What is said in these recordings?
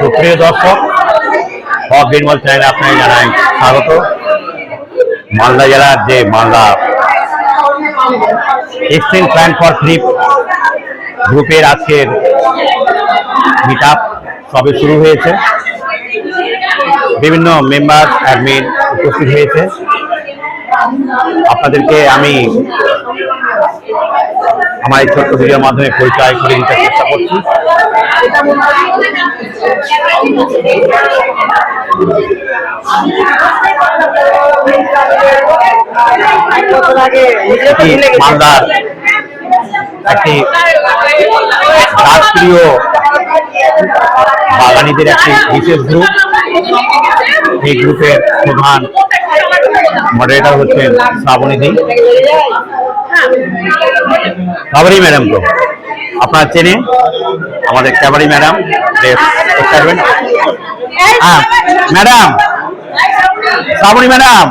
সুপ্রিয় দর্শক হক বেঙ্গল চ্যানেলে আপনাকে জানাই স্বাগত। মালদা জেলার যে Malda exchange plan for trip গ্রুপের আজকের মিট সবে শুরু হয়েছে। বিভিন্ন মেম্বার অ্যাডমিন উপস্থিত হয়েছে। আপনাদেরকে আমি আমার এই ছোট্ট ভিডিওর মাধ্যমে পরিচয় করে দিতে চেষ্টা করছি। মালদার একটি রাষ্ট্রীয় বাগানীদের একটি বিশেষ গ্রুপ এই গ্রুপের প্রধান মডারেটর হচ্ছেন শ্রাবণীদি ক্যাবারি ম্যাডাম তো আপনার চেনে আমাদের ক্যাবারি ম্যাডাম হ্যাঁ ম্যাডাম শ্রাবণী ম্যাডাম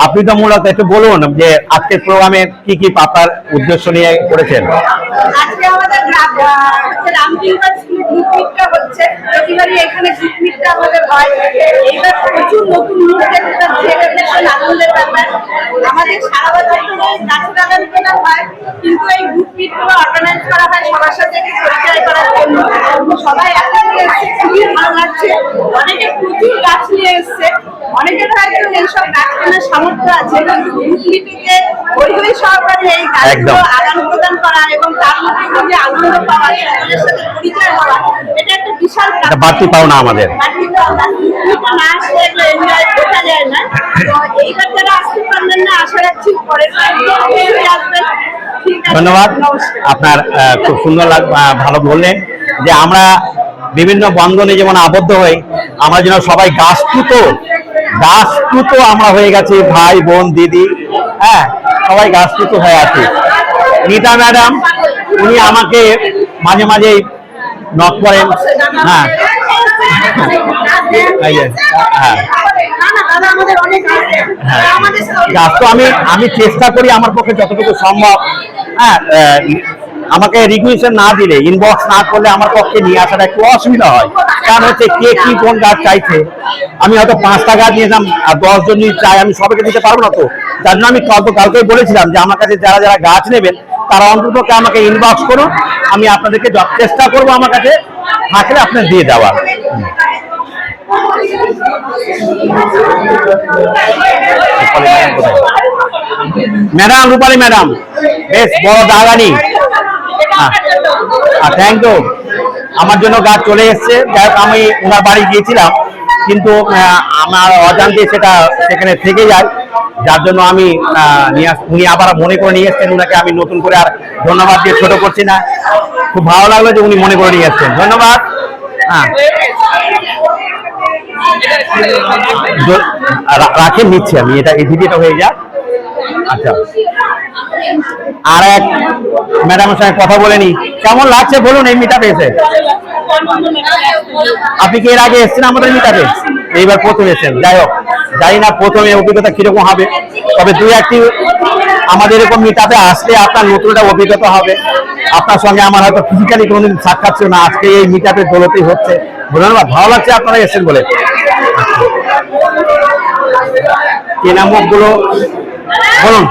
আপনি তো মূলত একটু বলুন যে আজকের প্রোগ্রামে কি কি পাতার উদ্দেশ্য নিয়ে করেছেন? আমাদের সবাই অনেকে প্রচুর গাছ নিয়ে এসছে। অনেকের হয়তো এইসব গাছ কেনার সামর্থ্য আছে কিন্তু গ্রুপ মিটিংয়ে ওই ওই সহকারে এই গাছগুলো আদান প্রদান করা এবং তার মধ্যে যে আনন্দ পাওয়া সকলের সাথে পরিচয় হওয়া এটা একটা বিশাল এটা বাড়তি পাওনা আমাদের বাড়তি পাওনা। দুটো না আসলে এগুলো enjoy বোঝা যায় না। তো এইবার যারা আসতে পারলেন না, আশা রাখছি পরের বার আসবেন। ধন্যবাদ আপনার খুব সুন্দর লাগ ভালো বললেন যে আমরা বিভিন্ন বন্ধনে যেমন আবদ্ধ হই আমরা যেন সবাই গাছ গাছটুতো গাছটুতো আমরা হয়ে গেছি ভাই, বোন, দিদি। হ্যাঁ সবাই গাছটুতো হয়ে আছি। নিতা ম্যাডাম, উনি আমাকে মাঝে মাঝে নক করেন। হ্যাঁ। হ্যাঁ। হ্যাঁ। গাছ তো আমি আমি চেষ্টা করি আমার পক্ষে যতটুকু সম্ভব। হ্যাঁ আমাকে রিকুয়েশন না দিলে ইনবক্স না করলে আমার পক্ষে নিয়ে আসাটা একটু অসুবিধা হয়। কারণ হচ্ছে কে কি কোন গাছ চাইছে। আমি হয়তো পাঁচটা গাছ নিয়েছিলাম, আর দশ জন যদি চাই আমি সবাইকে দিতে পারব না তো। যার জন্য আমি কাল কালকেই বলেছিলাম যে, আমার কাছে যারা যারা গাছ নেবেন, তারা অন্তত আমাকে ইনবক্স করুন। আমি আপনাদেরকে চেষ্টা করব আমার কাছে, থাকলে আপনার দিয়ে দেওয়ার। ম্যাডাম, রূপালী ম্যাডাম, বেশ বড় দাগানি। থ্যাংক ইউ আমার জন্য গাছ চলে এসছে। যাই আমি ওনার বাড়ি গিয়েছিলাম, কিন্তু আমার অজান্তে সেটা সেখানে থেকে যায়। যার জন্য আমি উনি আবার মনে করে নিয়ে এসছেন ওনাকে আমি নতুন করে আর ধন্যবাদ দিয়ে ছোট করছি না। খুব ভালো লাগল যে উনি মনে করে নিয়ে এসছেন। ধন্যবাদ। হ্যাঁ দ- রা- রাখেন নিচ্ছি আমি। এটা ভিডিওটা হয়ে যাক। আচ্ছা। আর এক ম্যাডামের সঙ্গে কথা বলে নি। কেমন লাগছে বলুন এই মিটাপে এসে? আপনি কি এর আগে এসেছেন আমাদের মিটাপে এইবার প্রথম এসেছেন। যাই হোক, জানি না প্রথমে অভিজ্ঞতা কীরকম হবে, তবে দুই একটি আমাদের এরকম মিটাপে আসলে আপনার নতুন একটা অভিজ্ঞতা হবে। আপনার সঙ্গে আমার হয়তো ফিজিক্যালি কোনোদিন সাক্ষাৎ ছিল না, আজকে এই মিটাপে দৌলতেই হচ্ছে। ধন্যবাদ, ভালো লাগছে আপনারা এসেছেন বলে। কেনামুখগুলো বলুন।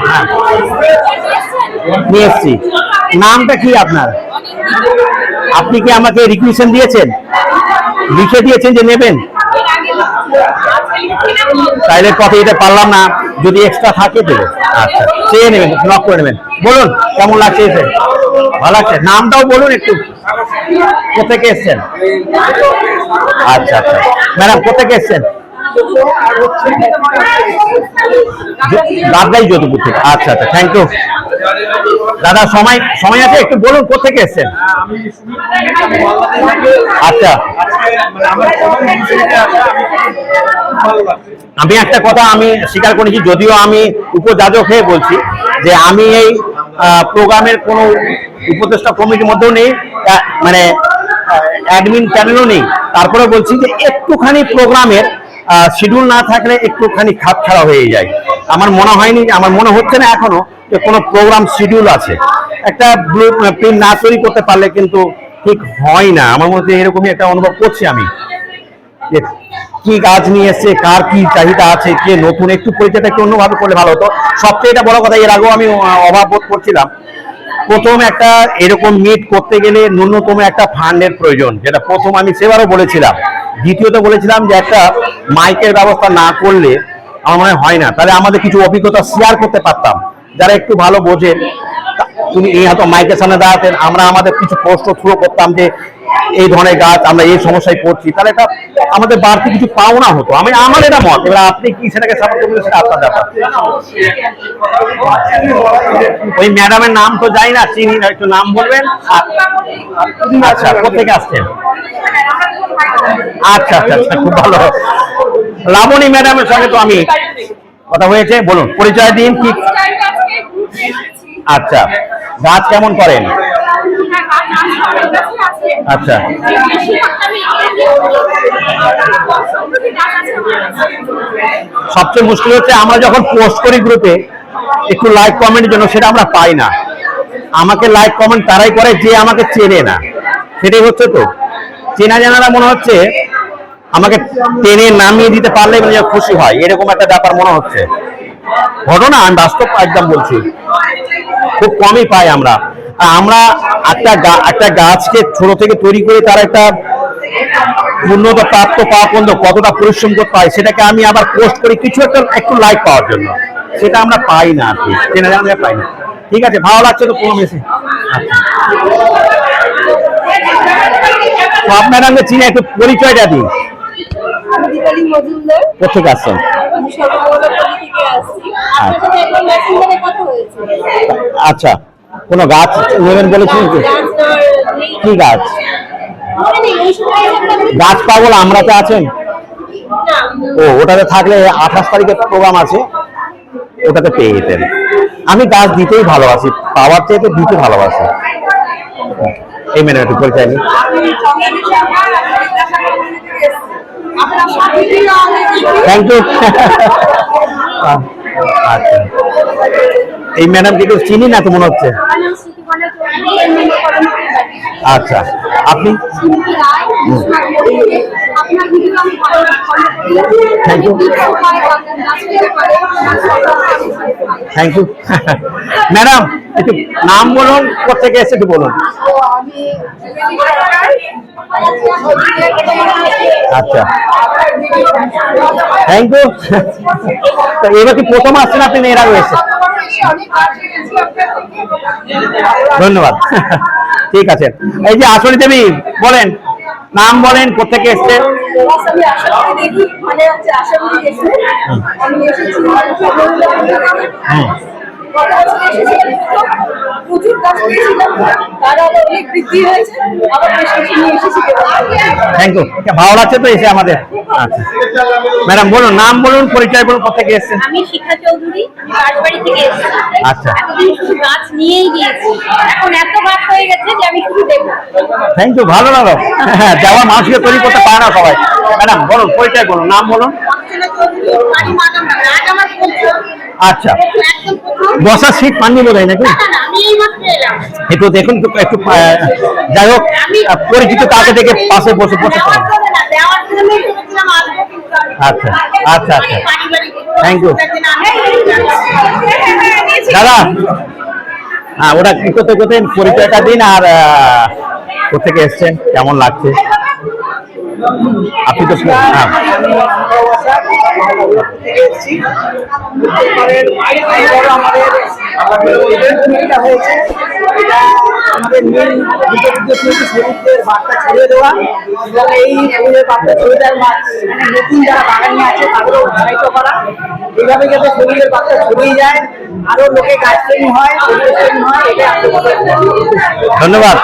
নিয়ে এসছি। নামটা কি আপনার? আপনি কি আমাকে রিকুয়েশন দিয়েছেন? লিখে দিয়েছেন যে নেবেন? তাইলে কপি এটা পারলাম না। যদি এক্সট্রা থাকে দেবো। আচ্ছা চেয়ে নেবেন নক করে নেবেন। বলুন কেমন লাগছে এসে? ভালো লাগছে? নামটাও বলুন একটু। কোথেকে এসছেন? আচ্ছা আচ্ছা। ম্যাডাম কোথেকে এসছেন? লাভদাই যদুপুর থেকে। আচ্ছা আচ্ছা থ্যাংক ইউ দাদা, সময় সময় আছে? একটু বলুন কোথেকে এসছেন? আচ্ছা। আমি একটা কথা আমি স্বীকার করেছি, যদিও আমি উপযাজক হয়ে বলছি যে আমি এই প্রোগ্রামের কোনো উপদেষ্টা কমিটির মধ্যেও নেই মানে অ্যাডমিন প্যানেলও নেই। তারপরে বলছি যে একটুখানি প্রোগ্রামের শিডিউল না থাকলে একটুখানি খাপ ছাড়া হয়ে যায়। আমার মনে হয়নি, আমার মনে হচ্ছে না এখনও যে কোনো প্রোগ্রাম শিডিউল আছে। একটা ব্লু প্রিন্ট না তৈরি করতে পারলে কিন্তু ঠিক হয় না। আমার মধ্যে এরকমই একটা অনুভব করছি আমি। যে কি গাছ নিয়ে এসছে, কার কি চাহিদা আছে, কে নতুন, একটু পরিচয়টা একটু অন্যভাবে করলে ভালো হতো। সবচেয়ে এটা বড় কথা, এর আগেও আমি অভাব বোধ করছিলাম। প্রথম একটা এরকম মিট করতে গেলে ন্যূনতম একটা ফান্ডের প্রয়োজন, যেটা প্রথম আমি সেবারও বলেছিলাম। দ্বিতীয়ত বলেছিলাম যে একটা মাইকের ব্যবস্থা না করলে আমার মনে হয় না। তাহলে আমাদের কিছু অভিজ্ঞতা শেয়ার করতে পারতাম। যারা একটু ভালো বোঝেন তুমি এই হয়তো মাইকের সামনে দাঁড়াতেন। আমরা আমাদের কিছু প্রশ্ন থ্রো করতাম যে এই ধরনের গাছ আমরা এই সমস্যায় পড়ছি তাহলে এটা আমাদের বাড়তি কিছু পাওনা হতো। আমি আমার এটা মত। এবার আপনি কি সেটাকে সাপোর্ট করবেন সেটা আপনার ব্যাপার। ওই ম্যাডামের নাম তো যাই না চিনি না একটু নাম বলবেন। আচ্ছা কোথেকে আসছেন? আচ্ছা আচ্ছা আচ্ছা খুব ভালো। লাবণী ম্যাডামের সঙ্গে তো আমি কথা হয়েছে। বলুন পরিচয় দিন কি? আচ্ছা গাছ কেমন করেন? আচ্ছা। সবচেয়ে মুশকিল হচ্ছে আমরা যখন পোস্ট করি গ্রুপে একটু লাইক কমেন্টের জন্য সেটা আমরা পাই না। আমাকে লাইক কমেন্ট তারাই করে যে আমাকে চেনে না। সেটাই হচ্ছে তো। চেনা জানারা মনে হচ্ছে আমাকে টেনে নামিয়ে দিতে পারলে মানে খুশি হয়। এরকম একটা ব্যাপার মনে হচ্ছে। ঘটনা আমি বাস্তব একদম বলছি। খুব কমই পাই আমরা। আমরা একটা একটা গাছকে ছোট থেকে তৈরি করে তার একটা পূর্ণতা প্রাপ্ত পাওয়া পর্যন্ত কতটা পরিশ্রম করতে হয় সেটাকে আমি আবার পোস্ট করি কিছু একটা একটু লাইক পাওয়ার জন্য। সেটা আমরা পাই না আর কি চেনা জানা পাই না। ঠিক আছে ভালো লাগছে তো কোনো মেসে আচ্ছা। আপনারা চিনে একটু পরিচয়টা দিন। আমি কোথেকে আসছেন? আমি আচ্ছা। কোনো গাছ নেবেন বলেছিলেন কি গাছ? গাছ পাগল আমরাতে আছেন? ও ওটাতে থাকলে আঠাশ তারিখে প্রোগ্রাম আছে ওটাতে পেয়ে যেতেন। আমি গাছ দিতেই ভালোবাসি পাওয়ার চাইতে দিতে ভালোবাসি। এই মেনে একটু সবই অনেক থ্যাংক ইউ আচ্ছা। এই ম্যাডাম কিন্তু চিনি না তো মনে হচ্ছে। আচ্ছা। আপনি? আমি পাই। থ্যাংক ইউ ম্যাডাম, একটু নাম বলুন কোথেকে এসে একটু বলুন। আচ্ছা। থ্যাংক ইউ তো এবার কি প্রথম আসছেন আপনি আগে এসে ধন্যবাদ। ঠিক আছে। এই যে আসলে দেবী বলেন নাম বলেন কোথেকে দেখি মানে প্রচুর পেয়েছিলাম তার আবার অনেক বৃদ্ধি হয়েছে আবার বেশ কিছু নিয়ে এসেছি থ্যাংক ইউ ভালো লাগছে তো এসে আমাদের। আচ্ছা। ম্যাডাম বলুন নাম বলুন পরিচয় বলুন কোথেকে এসছেন? আমি শিখা চৌধুরী রাজবাড়ি থেকে এসেছি। আচ্ছা। এতদিন শুধু গাছ নিয়েই গিয়েছি। এখন এত গাছ হয়ে গেছে যে আমি শুধু দেখব। থ্যাংক ইউ ভালো লাগল। হ্যাঁ দেওয়া মানুষকে তৈরি করতে পারে না সবাই। ম্যাডাম বলুন পরিচয় বলুন নাম বলুন। চৌধুরী বাড়ি মাদামবাগ আমার প্রথম আচ্ছা। বসার সিট পাননি বোধ হয় নাকি একটু দেখুন একটু একটু যাই হোক পরিচিত কাউকে দেখে পাশে বসে বসে আচ্ছা, আচ্ছা, আচ্ছা। একদিন আমি- দাদা হ্যাঁ ওটা কি করতে করতে পরিচয়টা দিন আর কোথেকে এসছেন কেমন লাগছে? আপনি তো হ্যাঁ আমাদের মেন হচ্ছে শ্রমিকদের বার্তা ছড়িয়ে দেওয়া এবং এই মানে নতুন যারা আছে করা এইভাবে যাতে ফুলের বার্তা ছড়িয়ে যায় আরও লোকে গাছ প্রেমী হয় হয় এটা ধন্যবাদ।